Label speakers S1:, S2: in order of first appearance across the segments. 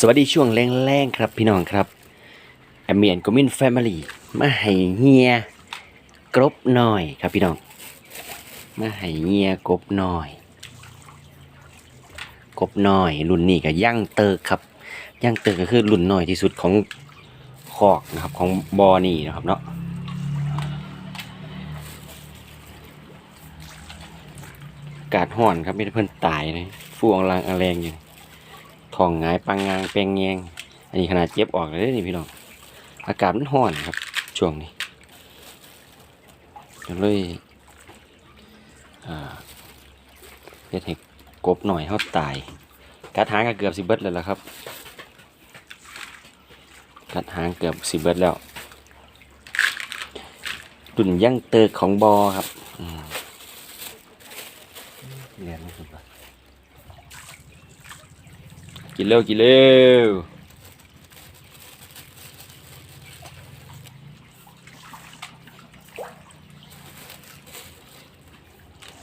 S1: สวัสดีช่วงแรงๆครับพี่น้องครับแอมเมียนกมินแฟมิลี่มาให้เฮียกรบหน่อยครับพี่น้องมาให้เฮียกบหน่อย กบหน่อยรุ่นนี้ก็ย่างเติกครับย่างเติกก็คือรุ่นหน้อยที่สุดของคอกนะครับของบอนี่นะครับเนาะกาดห่อนครับไม่ได้เพิ่นตายนะฟูองลังอะแรงอยู่ ทองหงายปังงางแปลงแยงอันนี้ขนาดเจ็บออกเลยนี่พี่น้อง อากาศมันร้อนครับ ช่วงนี้เลยอ่าเฮ็ดให้กบหน่อยเขาตาย กัดหางก็เกือบสิเบิดแล้วล่ะครับ กัดหางเกือบสิเบิดแล้วตุ่นย่างเติกของบอครับอืมเรียนไม่สุดปะ กินเร็วกินเร็ว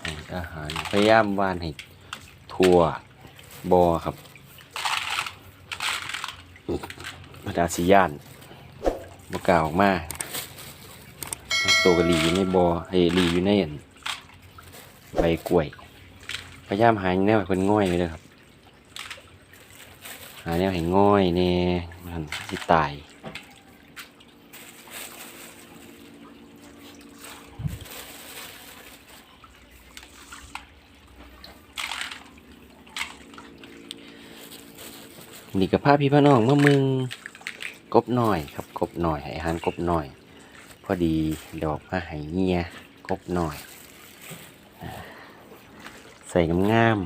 S1: ให้อาหารพยายามวานให้ทั่วบอครับมาดาสิยานบกล้าออกมาตัวกะหลีอยู่ในบอไอ้หลีอยู่ในอั่นใบกล้วย พยายามหาแนวให้เพิ่นง่อยเลยครับ หาแนวให้ง่อยแน่มันสิตายนี่กับพาพพี่พ่อน้องเมามึงกบหน่อยครับกบหน่อยให้อาหารกบหน่อย พอดีดอกมาให้เงียกบหน่อย ใส่น้ำงาม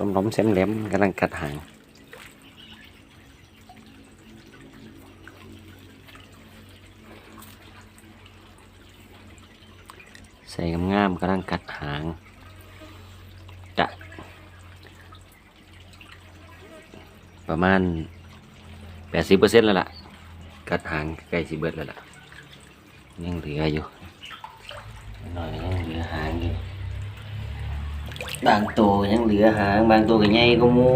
S1: ต้มล้มเส้นแหลมกำลังกัดหางใส่งามๆกำลังกัดหางจะประมาณแปดสิบเปอร์เซ็นต์แล้วล่ะ กัดหางใกล้สิเบิดแล้วล่ะยังเหลืออยู่หน่อยยังเหลือหางอยู่ บางตัวยังเหลือหางบางตัวก็ใหญ่ก็มู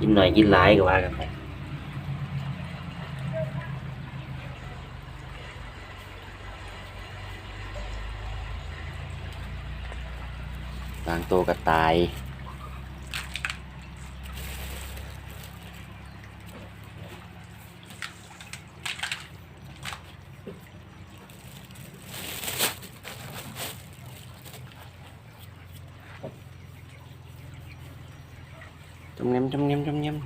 S1: กินหน่อยกินหลายก็ว่ากันไปบางตัวก็ตาย จมเงียมจมเงียมจมเงียม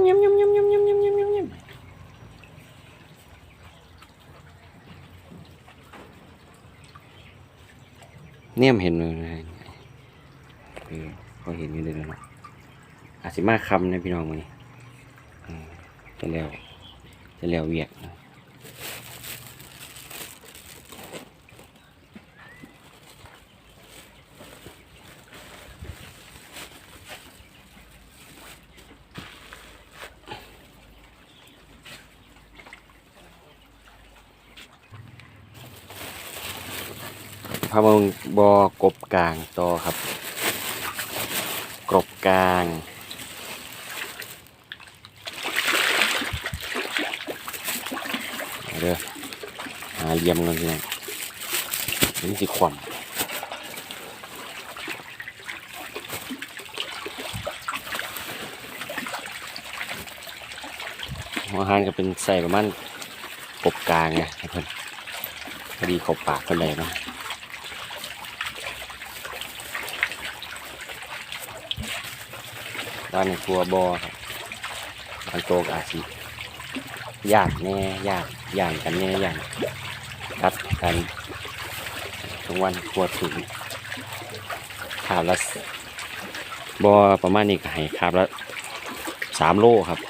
S1: เงียมเงียมเงียมเงียมเงียมเงียมเงียมเงียมเงียมเนี่ยมเห็นเลยนะเอเขาเห็นอยู่เลยเนาะอาจสิมาคำนะพี่น้องมันนี่อืมจะแล้วจะแล้วเวียกนะ พามาบอกบกลางต่อครับ กบกลางเอาเด้อหาเหลี่ยมกันพี่น้องเดี๋ยวมันสิขวมหัวอาหารก็เป็นใส่ประมาณกบกลางไงเพิ่อนพอดีขบปากเพิ่นเลยเนาะ ด้านในครัวบอครับบางโตกอาจสิยางแน่ย่างย่างกันแน่ย่างกัดกันทุกวันครัวถึงขาบละบอประมาณนี้ก็ให้ขาบละสามโลครับ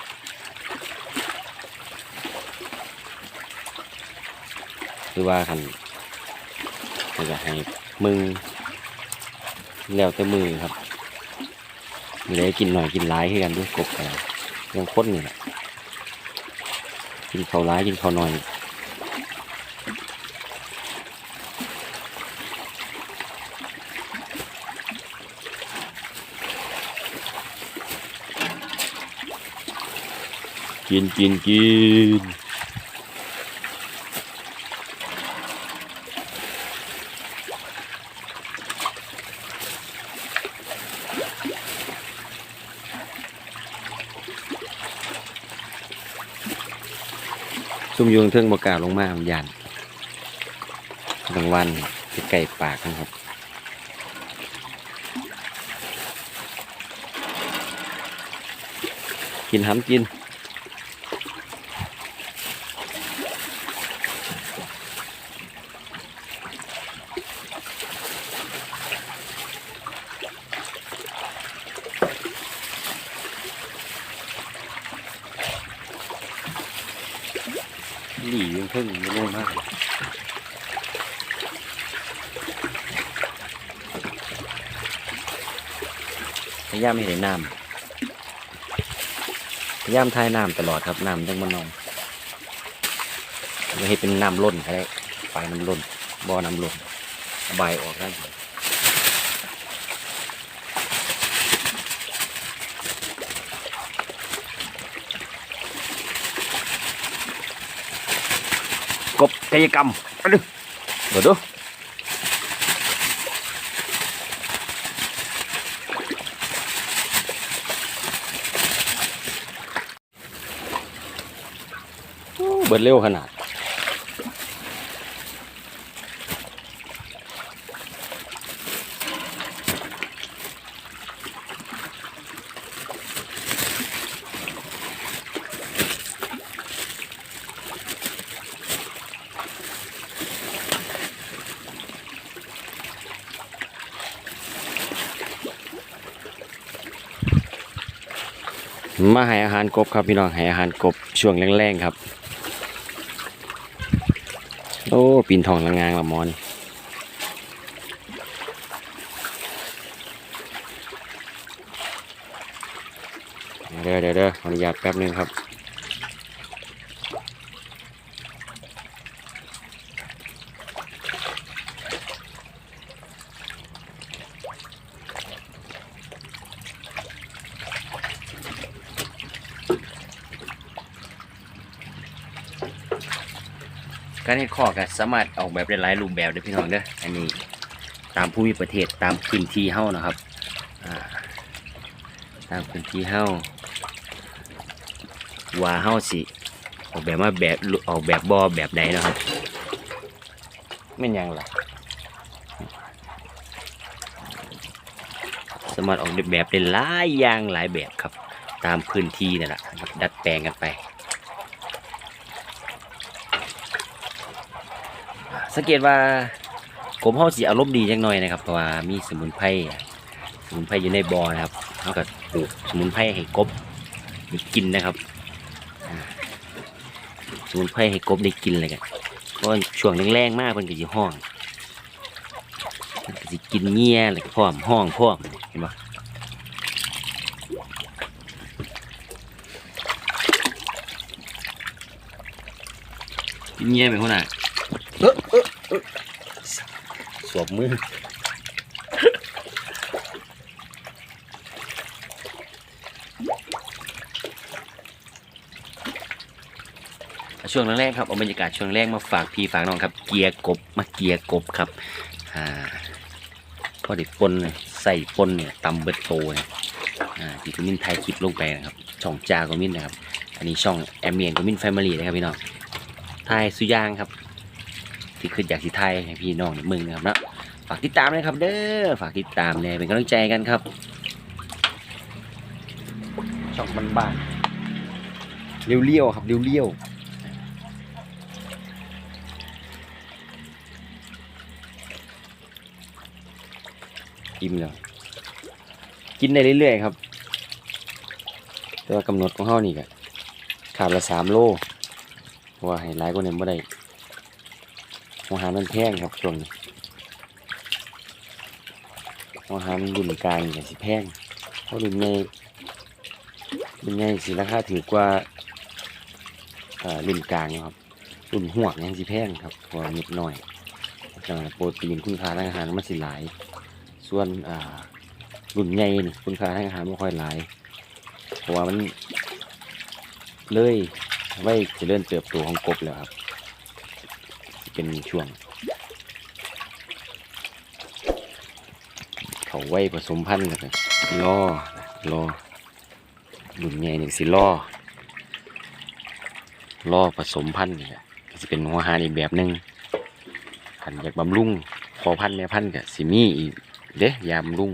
S1: คือว่าคันก็จะให้มึงแล้วแต่มือครับ มีอะไรกินหน่อยกินหลายให้กันด้วยกบกันยังค้นนี่แหละกินเขาหลายกินเขาหน่อยกินกินกิน มยุงเทิงบกาลงมามันยันกลางวันจะไก่ปากนะครับกินห้ำกิน หลียังพึ่งไม่รู้มากพยายามไม่เห็นน้ำพยายามทายน้ำตลอดครับน้ำจังมันนองไม่ให้เป็นน้ำล้นก็ได้ปลายน้ำล้นบ่อน้ำล้นบายออกได้ กบกายกรรมไปดูเดี๋ยวดูเบิดเร็วขนาด มาให้อาหารกบครับพี่น้องให้อาหารกบช่วงแรงๆครับ โอ้ปีนทองละงางละมอนเด้อเด้อเด้อขออนุญาตแป๊บหนึงครับ การเฮ็ดข้อก็สามารถออกแบบได้หลายรูปแบบเด้พี่น้องเด้ออันนี้ตามภูมิประเทศตามพื้นที่เฮ้านะครับตามพื้นที่เฮ้าว่าเฮ้าสิออกแบบมาแบบออกแบบบ่อแบบใดเนะครับแม่ยังล่ะสามารถออกแบบได้หลายอย่างหลายแบบครับ ตามพื้นที่นั่นแหละดัดแปลงกันไป สังเกตว่ากบเฮาสิอารมณ์ดีจังหน่อยนะครับเพราะว่ามีสมุนไพรสมุนไพรอยู่ในบ่อนะครับเฮาก็ปลูกสมุนไพรให้กบได้กินนะครับสมุนไพรให้กบได้กินเลยกันเพราะช่วงแรงๆมากเพิ่นก็สิห้องเพิ่นก็สิกินเงี้ยแล้วก็พร้อมห้องพร้อมเห็นบ่กินเงี้ยเป็นคนน่ะ สวมมือช่วงแรกครับเอาบรรยากาศช่วงแรกมาฝากพี่ฝากน้องครับ เกียร์กบมาเกียร์กบครับอ่าพอดิปนเลยใส่ปนเนี่ยตำเบิดโตเนี่ยอ่าที่คุณมินไทยคลิปลงไปนะครับช่องจากุมินนะครับ อันนี้ช่องแอมเมียนกุมินแฟมิลี่นะครับพี่น้องไทยสุยางครับ ที่ขึ้นจากที่ไทยให้พี่น้องในเมืองนะครับเนาะฝากติดตามนะครับ เด้อฝากติดตามเนี่ยเป็นกำลังใจกันครับช่องบ้านๆเลี้ยวๆครับเลี้ยวๆอิ่มแล้วกินได้เรื่อยๆครับ แต่ว่ากำหนดของเขานี่ก็ขาดละสามโลเพราะว่าให้หลายกว่านี้ไม่ได้ อาหารมันแพงครับช่วงนี้อาหารรุ่นกลางอย่างสิแพงเพราะรุ่นใหญ่รุ่นใหญ่สิราคาถือกว่ารุ่นกลางครับรุ่นหวกยังสิแพงครับเพราะว่านิดหน่อยจังโปรตีนคุณค่าทางอาหารมันสิหลาย ส่วนรุ่นใหญ่นี่คุณค่าทางอาหารไม่ค่อยหลายเพราะว่ามันเลยไว้เจะเริ่มเติบโตของกบแล้วครับ เป็นช่วง เขาไว้ผสมพันธุ์กันล่อล่อรุ่นใหญ่นี่งสิล่อล่อผสมพันธุ์นี่ก็สิเป็นหัวหารอีกแบบหนึ่งขันอยากบำรุงพอพันธุ์แม่พันธุ์ก็สิมีอีกเด้ยามรุ่ง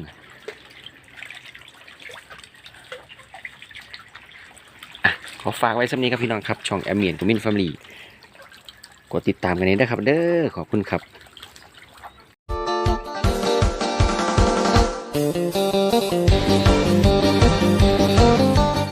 S1: อะขอฝากไว้สำนี้ครับพี่น้องครับ ช่องแอมเมียนกุมินแฟมิลี่ กดติดตามกันนี้นะครับ เด้อขอบคุณครับ